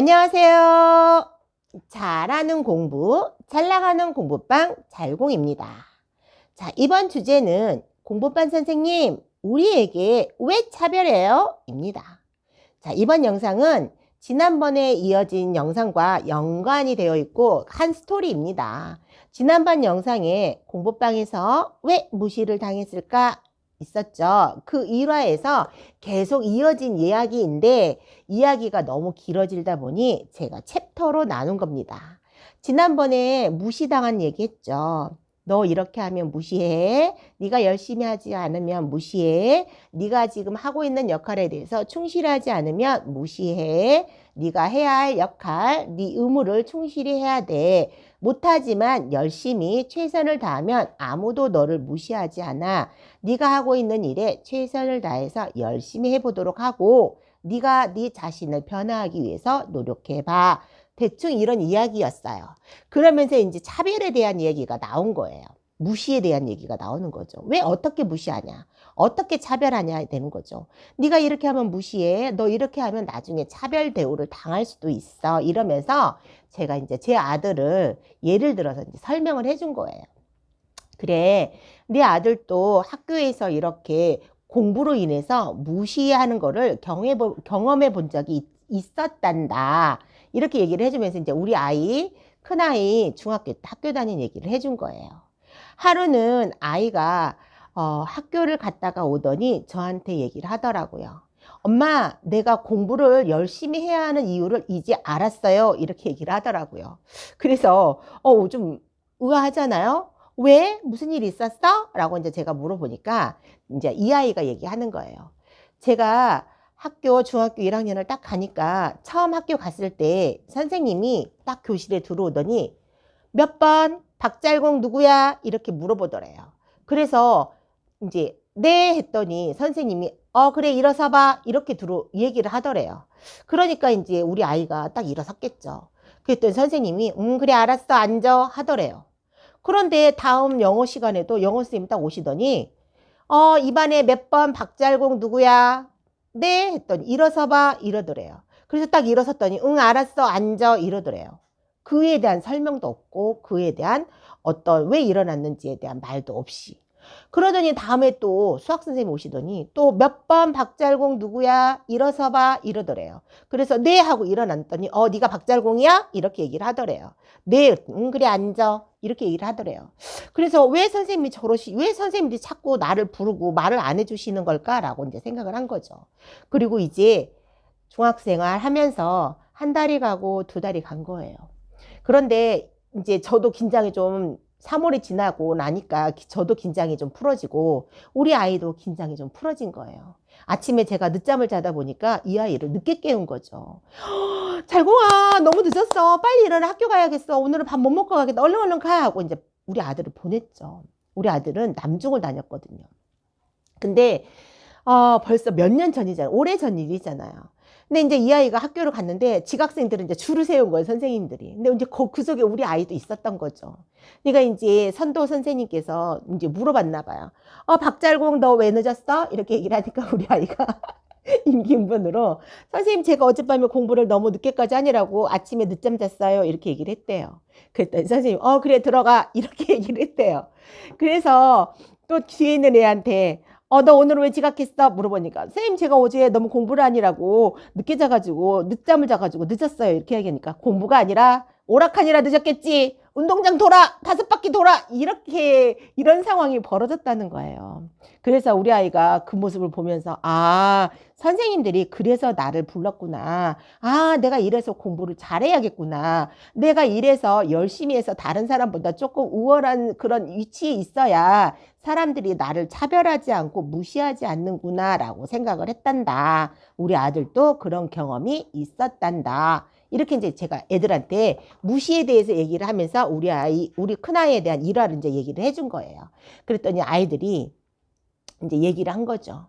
안녕하세요. 잘하는 공부, 잘 나가는 공부방 잘공입니다. 자, 이번 주제는 공부반 선생님, 우리에게 왜 차별해요? 입니다. 자, 이번 영상은 지난번에 이어진 영상과 연관이 되어 있고 한 스토리입니다. 지난번 영상에 공부방에서 왜 무시를 당했을까 있었죠. 그 일화에서 계속 이어진 이야기인데 이야기가 너무 길어질다 보니 제가 챕터로 나눈 겁니다. 지난번에 무시당한 얘기했죠. 너 이렇게 하면 무시해. 네가 열심히 하지 않으면 무시해. 네가 지금 하고 있는 역할에 대해서 충실하지 않으면 무시해. 네가 해야 할 역할, 네 의무를 충실히 해야 돼. 못하지만 열심히 최선을 다하면 아무도 너를 무시하지 않아. 네가 하고 있는 일에 최선을 다해서 열심히 해보도록 하고 네가 네 자신을 변화하기 위해서 노력해봐. 대충 이런 이야기였어요. 그러면서 이제 차별에 대한 얘기가 나온 거예요. 무시에 대한 얘기가 나오는 거죠. 왜 어떻게 무시하냐? 어떻게 차별하냐 되는 거죠. 네가 이렇게 하면 무시해. 너 이렇게 하면 나중에 차별 대우를 당할 수도 있어. 이러면서 제가 이제 제 아들을 예를 들어서 이제 설명을 해준 거예요. 그래, 네 아들도 학교에서 이렇게 공부로 인해서 무시하는 거를 경험해, 본 적이 있었단다. 이렇게 얘기를 해주면서 이제 우리 아이, 큰아이 중학교 때 학교 다닌 얘기를 해준 거예요. 하루는 아이가 어, 학교를 갔다가 오더니 저한테 얘기를 하더라고요. 엄마, 내가 공부를 열심히 해야 하는 이유를 이제 알았어요. 이렇게 얘기를 하더라고요. 그래서, 어, 좀 의아하잖아요? 왜? 무슨 일 있었어? 라고 이제 제가 물어보니까 이제 이 아이가 얘기하는 거예요. 제가 학교 중학교 1학년을 딱 가니까 처음 학교 갔을 때 선생님이 딱 교실에 들어오더니 몇 번? 박잘공 누구야? 이렇게 물어보더래요. 그래서 이제 네 했더니 선생님이 어 그래 일어서 봐 이렇게 들어 얘기를 하더래요. 그러니까 이제 우리 아이가 딱 일어섰겠죠. 그랬더니 선생님이 음 그래 알았어 앉아 하더래요. 그런데 다음 영어 시간에도 영어 선생님 딱 오시더니 어 이반에 몇 번 박잘공 누구야? 네 했더니 일어서 봐 이러더래요. 그래서 딱 일어섰더니 응 알았어 앉아 이러더래요. 그에 대한 설명도 없고 그에 대한 어떤 왜 일어났는지에 대한 말도 없이 그러더니 다음에 또 수학 선생님 오시더니 또 몇 번 박잘공 누구야 일어서 봐 이러더래요. 그래서 네 하고 일어났더니 어 네가 박잘공이야 이렇게 얘기를 하더래요. 네, 응 그래 앉아 이렇게 얘기를 하더래요. 그래서 왜 선생님이 저러시 왜 선생님들이 자꾸 나를 부르고 말을 안 해주시는 걸까라고 이제 생각을 한 거죠. 그리고 이제 중학생활 하면서 한 달이 가고 두 달이 간 거예요. 그런데 이제 저도 긴장이 좀 3월이 지나고 나니까 저도 긴장이 좀 풀어지고 우리 아이도 긴장이 좀 풀어진 거예요. 아침에 제가 늦잠을 자다 보니까 이 아이를 늦게 깨운 거죠. 잘공아 너무 늦었어. 빨리 일어나 학교 가야겠어. 오늘은 밥 못 먹고 가겠다. 얼른 얼른 가 하고 이제 우리 아들을 보냈죠. 우리 아들은 남중을 다녔거든요. 근데 어, 벌써 몇 년 전이잖아요. 오래 전 일이잖아요. 근데 이제 이 아이가 학교를 갔는데 지각생들은 이제 줄을 세운 거예요, 선생님들이. 근데 이제 그, 그 속에 우리 아이도 있었던 거죠. 그러니까 이제 선도 선생님께서 이제 물어봤나 봐요. 어, 박잘공 너 왜 늦었어? 이렇게 얘기를 하니까 우리 아이가 임기응변으로 선생님 제가 어젯밤에 공부를 너무 늦게까지 하느라고 아침에 늦잠 잤어요. 이렇게 얘기를 했대요. 그랬더니 선생님 어 그래 들어가 이렇게 얘기를 했대요. 그래서 또 뒤에 있는 애한테 어, 너 오늘 왜 지각했어? 물어보니까, 선생님, 제가 어제 너무 공부를 하느라고 늦게 자가지고, 늦잠을 자가지고 늦었어요. 이렇게 얘기하니까, 공부가 아니라, 오락하니라 늦었겠지. 운동장 돌아! 다섯 바퀴 돌아! 이렇게, 이런 상황이 벌어졌다는 거예요. 그래서 우리 아이가 그 모습을 보면서, 아, 선생님들이 그래서 나를 불렀구나. 아, 내가 이래서 공부를 잘해야겠구나. 내가 이래서 열심히 해서 다른 사람보다 조금 우월한 그런 위치에 있어야 사람들이 나를 차별하지 않고 무시하지 않는구나라고 생각을 했단다. 우리 아들도 그런 경험이 있었단다. 이렇게 이제 제가 애들한테 무시에 대해서 얘기를 하면서 우리 아이, 우리 큰아이에 대한 일화를 이제 얘기를 해준 거예요. 그랬더니 아이들이 이제 얘기를 한 거죠.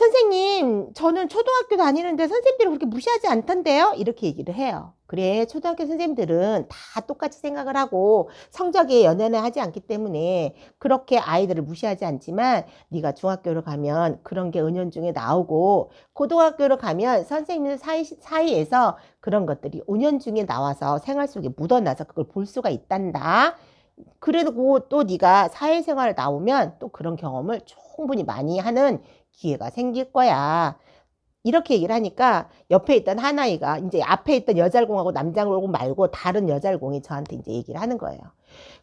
선생님, 저는 초등학교 다니는데 선생님들이 그렇게 무시하지 않던데요? 이렇게 얘기를 해요. 그래, 초등학교 선생님들은 다 똑같이 생각을 하고 성적에 연연을 하지 않기 때문에 그렇게 아이들을 무시하지 않지만 네가 중학교를 가면 그런 게 은연중에 나오고 고등학교를 가면 선생님들 사이, 사이에서 그런 것들이 은연중에 나와서 생활 속에 묻어나서 그걸 볼 수가 있단다. 그리고 또 네가 사회생활 나오면 또 그런 경험을 충분히 많이 하는 기회가 생길 거야. 이렇게 얘기를 하니까 옆에 있던 하나이가 이제 앞에 있던 여자공하고 남자공 말고 다른 여자공이 저한테 이제 얘기를 하는 거예요.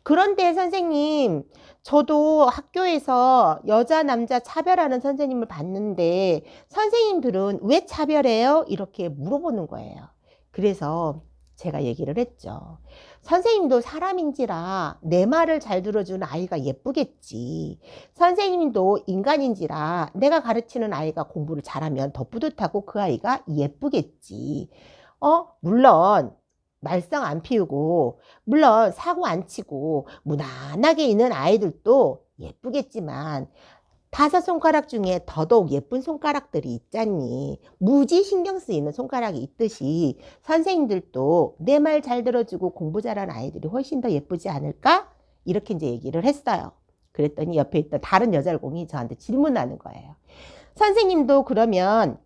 그런데 선생님, 저도 학교에서 여자, 남자 차별하는 선생님을 봤는데 선생님들은 왜 차별해요? 이렇게 물어보는 거예요. 그래서 제가 얘기를 했죠. 선생님도 사람인지라 내 말을 잘 들어주는 아이가 예쁘겠지. 선생님도 인간인지라 내가 가르치는 아이가 공부를 잘하면 더 뿌듯하고 그 아이가 예쁘겠지. 어, 물론 말썽 안 피우고, 물론 사고 안 치고, 무난하게 있는 아이들도 예쁘겠지만, 다섯 손가락 중에 더더욱 예쁜 손가락들이 있잖니. 무지 신경 쓰이는 손가락이 있듯이 선생님들도 내 말 잘 들어주고 공부 잘하는 아이들이 훨씬 더 예쁘지 않을까? 이렇게 이제 얘기를 했어요. 그랬더니 옆에 있던 다른 여자공이 저한테 질문하는 거예요. 선생님도 그러면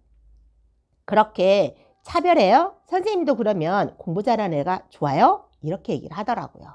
그렇게 차별해요? 선생님도 그러면 공부 잘하는 애가 좋아요? 이렇게 얘기를 하더라고요.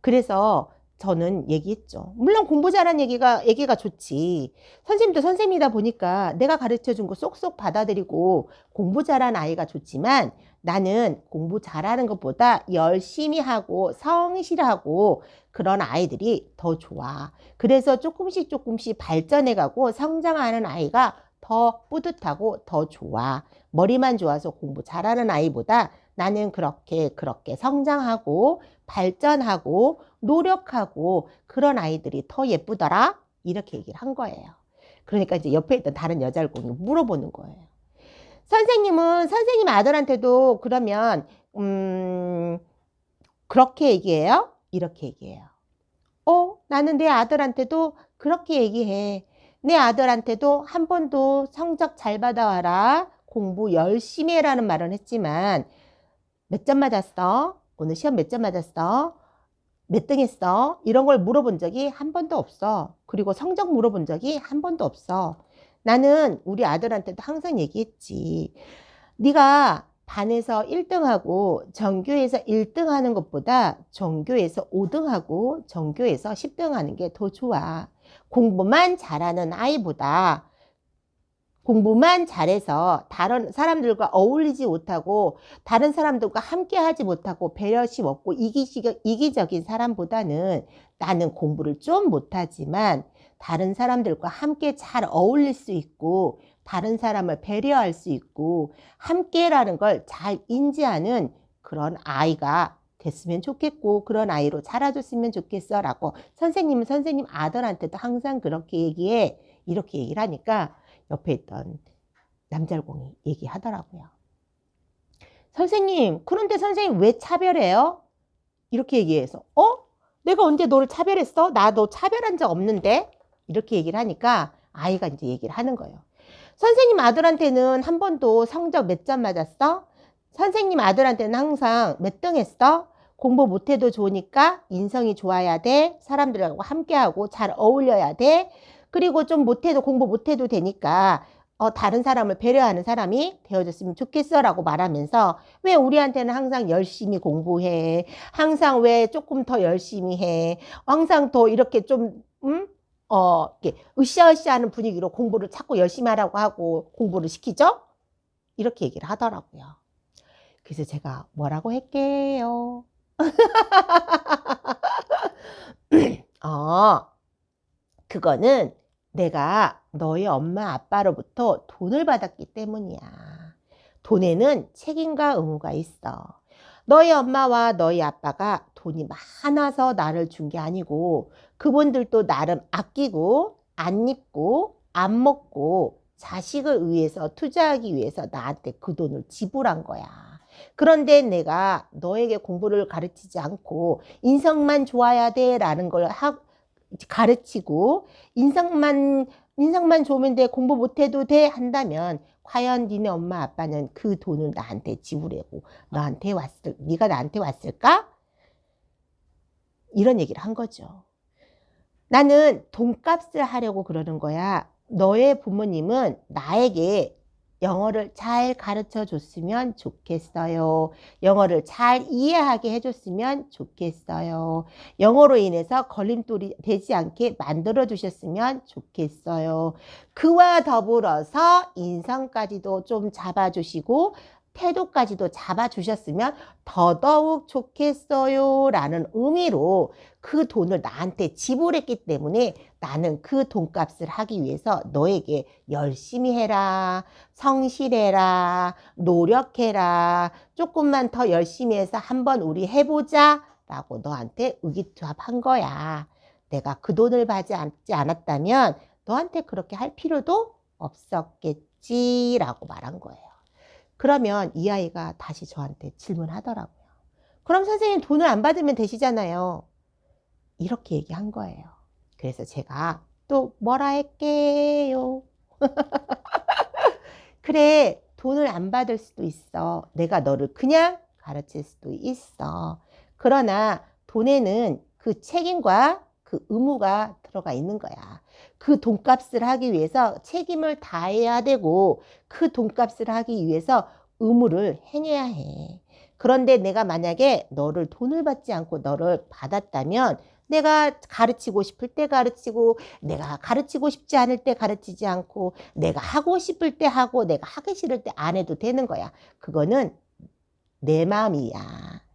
그래서 저는 얘기했죠. 물론 공부 잘하는 얘기가, 얘기가 좋지. 선생님도 선생님이다 보니까 내가 가르쳐 준 거 쏙쏙 받아들이고 공부 잘하는 아이가 좋지만 나는 공부 잘하는 것보다 열심히 하고 성실하고 그런 아이들이 더 좋아. 그래서 조금씩 조금씩 발전해 가고 성장하는 아이가 더 뿌듯하고 더 좋아. 머리만 좋아서 공부 잘하는 아이보다 나는 그렇게 그렇게 성장하고 발전하고 노력하고 그런 아이들이 더 예쁘더라 이렇게 얘기를 한 거예요. 그러니까 이제 옆에 있던 다른 여자공이 물어보는 거예요. 선생님은 선생님 아들한테도 그러면 음 그렇게 얘기해요? 이렇게 얘기해요. 어, 나는 내 아들한테도 그렇게 얘기해. 내 아들한테도 한 번도 성적 잘 받아와라. 공부 열심히 해라는 말은 했지만 몇 점 맞았어? 오늘 시험 몇 점 맞았어? 몇 등 했어? 이런 걸 물어본 적이 한 번도 없어. 그리고 성적 물어본 적이 한 번도 없어. 나는 우리 아들한테도 항상 얘기했지. 네가 반에서 1등하고 전교에서 1등 하는 것보다 전교에서 5등하고 전교에서 10등 하는 게 더 좋아. 공부만 잘하는 아이보다 공부만 잘해서 다른 사람들과 어울리지 못하고 다른 사람들과 함께 하지 못하고 배려심 없고 이기적, 이기적인 사람보다는 나는 공부를 좀 못하지만 다른 사람들과 함께 잘 어울릴 수 있고 다른 사람을 배려할 수 있고 함께라는 걸 잘 인지하는 그런 아이가 됐으면 좋겠고 그런 아이로 자라줬으면 좋겠어 라고 선생님은 선생님 아들한테도 항상 그렇게 얘기해 이렇게 얘기를 하니까 옆에 있던 남잘공이 얘기하더라고요. 선생님, 그런데 선생님 왜 차별해요? 이렇게 얘기해서, 어? 내가 언제 너를 차별했어? 나 너 차별한 적 없는데? 이렇게 얘기를 하니까 아이가 이제 얘기를 하는 거예요. 선생님 아들한테는 한 번도 성적 몇 점 맞았어? 선생님 아들한테는 항상 몇 등 했어? 공부 못해도 좋으니까 인성이 좋아야 돼. 사람들하고 함께하고 잘 어울려야 돼. 그리고 좀 못해도 공부 못해도 되니까 어, 다른 사람을 배려하는 사람이 되어줬으면 좋겠어 라고 말하면서 왜 우리한테는 항상 열심히 공부해 항상 왜 조금 더 열심히 해 항상 더 이렇게 좀 음? 어, 이렇게 으쌰으쌰 하는 분위기로 공부를 자꾸 열심히 하라고 하고 공부를 시키죠? 이렇게 얘기를 하더라고요. 그래서 제가 뭐라고 할게요? 어, 그거는 내가 너희 엄마 아빠로부터 돈을 받았기 때문이야. 돈에는 책임과 의무가 있어. 너희 엄마와 너희 아빠가 돈이 많아서 나를 준 게 아니고 그분들도 나름 아끼고 안 입고 안 먹고 자식을 위해서 투자하기 위해서 나한테 그 돈을 지불한 거야. 그런데 내가 너에게 공부를 가르치지 않고 인성만 좋아야 돼 라는 걸 하, 가르치고 인성만 인상만 좋으면 돼 공부 못해도 돼 한다면 과연 니네 엄마 아빠는 그 돈을 나한테 지불하고 너한테 왔을 네가 나한테 왔을까? 이런 얘기를 한 거죠. 나는 돈값을 하려고 그러는 거야. 너의 부모님은 나에게 영어를 잘 가르쳐 줬으면 좋겠어요. 영어를 잘 이해하게 해줬으면 좋겠어요. 영어로 인해서 걸림돌이 되지 않게 만들어 주셨으면 좋겠어요. 그와 더불어서 인성까지도 좀 잡아주시고 태도까지도 잡아주셨으면 더더욱 좋겠어요. 라는 의미로 그 돈을 나한테 지불했기 때문에 나는 그 돈값을 하기 위해서 너에게 열심히 해라, 성실해라, 노력해라, 조금만 더 열심히 해서 한번 우리 해보자. 라고 너한테 의기투합한 거야. 내가 그 돈을 받지 않았다면 너한테 그렇게 할 필요도 없었겠지. 라고 말한 거예요. 그러면 이 아이가 다시 저한테 질문하더라고요. 그럼 선생님 돈을 안 받으면 되시잖아요. 이렇게 얘기한 거예요. 그래서 제가 또 뭐라 할게요. 그래, 돈을 안 받을 수도 있어. 내가 너를 그냥 가르칠 수도 있어. 그러나 돈에는 그 책임과 그 의무가 들어가 있는 거야. 그 돈값을 하기 위해서 책임을 다해야 되고 그 돈값을 하기 위해서 의무를 행해야 해. 그런데 내가 만약에 너를 돈을 받지 않고 너를 받았다면 내가 가르치고 싶을 때 가르치고 내가 가르치고 싶지 않을 때 가르치지 않고 내가 하고 싶을 때 하고 내가 하기 싫을 때 안 해도 되는 거야. 그거는 내 마음이야.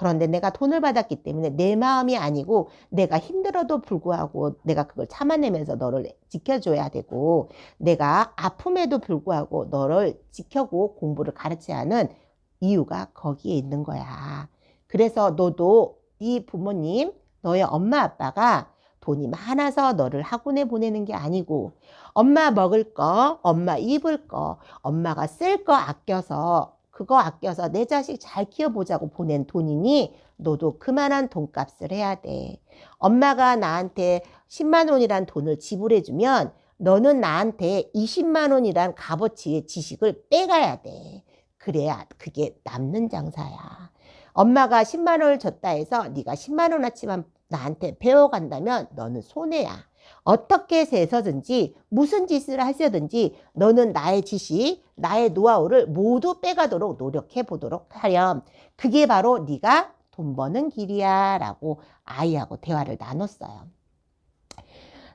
그런데 내가 돈을 받았기 때문에 내 마음이 아니고 내가 힘들어도 불구하고 내가 그걸 참아내면서 너를 지켜줘야 되고 내가 아픔에도 불구하고 너를 지켜고 공부를 가르쳐야 하는 이유가 거기에 있는 거야. 그래서 너도 네 부모님, 너의 엄마 아빠가 돈이 많아서 너를 학원에 보내는 게 아니고 엄마 먹을 거, 엄마 입을 거, 엄마가 쓸 거 아껴서 그거 아껴서 내 자식 잘 키워보자고 보낸 돈이니 너도 그만한 돈값을 해야 돼. 엄마가 나한테 10만 원이란 돈을 지불해주면 너는 나한테 20만 원이란 값어치의 지식을 빼가야 돼. 그래야 그게 남는 장사야. 엄마가 10만 원을 줬다 해서 네가 10만 원어치만 나한테 배워간다면 너는 손해야. 어떻게 해서든지 무슨 짓을 하셔든지 너는 나의 지식, 나의 노하우를 모두 빼가도록 노력해 보도록 하렴. 그게 바로 네가 돈 버는 길이야 라고 아이하고 대화를 나눴어요.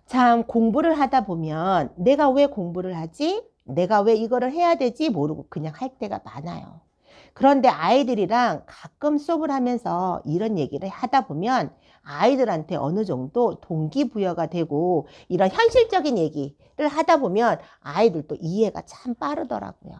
참 공부를 하다 보면 내가 왜 공부를 하지? 내가 왜 이거를 해야 되지? 모르고 그냥 할 때가 많아요. 그런데 아이들이랑 가끔 수업을 하면서 이런 얘기를 하다 보면 아이들한테 어느 정도 동기부여가 되고 이런 현실적인 얘기를 하다 보면 아이들도 이해가 참 빠르더라고요.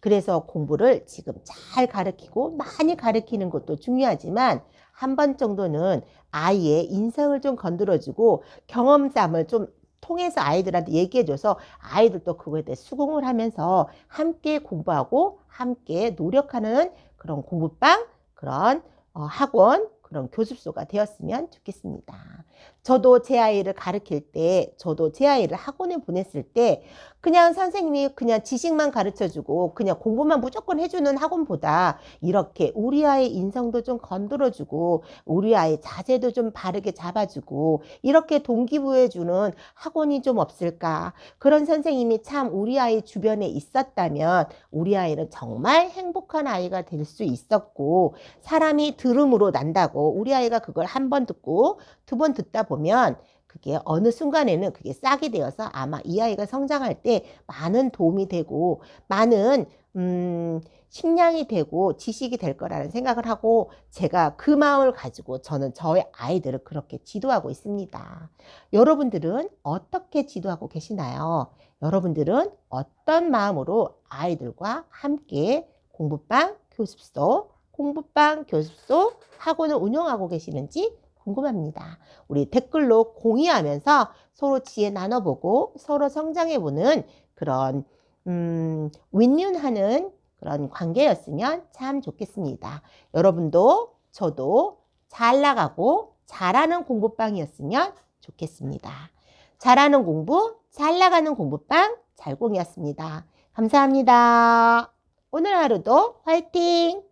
그래서 공부를 지금 잘 가르치고 많이 가르치는 것도 중요하지만 한 번 정도는 아이의 인성을 좀 건드려주고 경험담을 좀 통해서 아이들한테 얘기해줘서 아이들도 그거에 대해 수긍을 하면서 함께 공부하고 함께 노력하는 그런 공부방, 그런 어, 학원, 그런 교습소가 되었으면 좋겠습니다. 저도 제 아이를 가르칠 때, 저도 제 아이를 학원에 보냈을 때, 그냥 선생님이 그냥 지식만 가르쳐 주고, 그냥 공부만 무조건 해주는 학원보다, 이렇게 우리 아이 인성도 좀 건드려 주고, 우리 아이 자세도 좀 바르게 잡아주고, 이렇게 동기부여 주는 학원이 좀 없을까. 그런 선생님이 참 우리 아이 주변에 있었다면, 우리 아이는 정말 행복한 아이가 될 수 있었고, 사람이 들음으로 난다고, 우리 아이가 그걸 한 번 듣고, 두 번 듣다 보면 그게 어느 순간에는 그게 싹이 되어서 아마 이 아이가 성장할 때 많은 도움이 되고 많은 음, 식량이 되고 지식이 될 거라는 생각을 하고 제가 그 마음을 가지고 저는 저의 아이들을 그렇게 지도하고 있습니다. 여러분들은 어떻게 지도하고 계시나요? 여러분들은 어떤 마음으로 아이들과 함께 공부방 교습소, 공부방 교습소 학원을 운영하고 계시는지 궁금합니다. 우리 댓글로 공유하면서 서로 지혜 나눠보고 서로 성장해보는 그런 음, 윈윈하는 그런 관계였으면 참 좋겠습니다. 여러분도 저도 잘 나가고 잘하는 공부방이었으면 좋겠습니다. 잘하는 공부, 잘 나가는 공부방 잘공이었습니다. 감사합니다. 오늘 하루도 화이팅!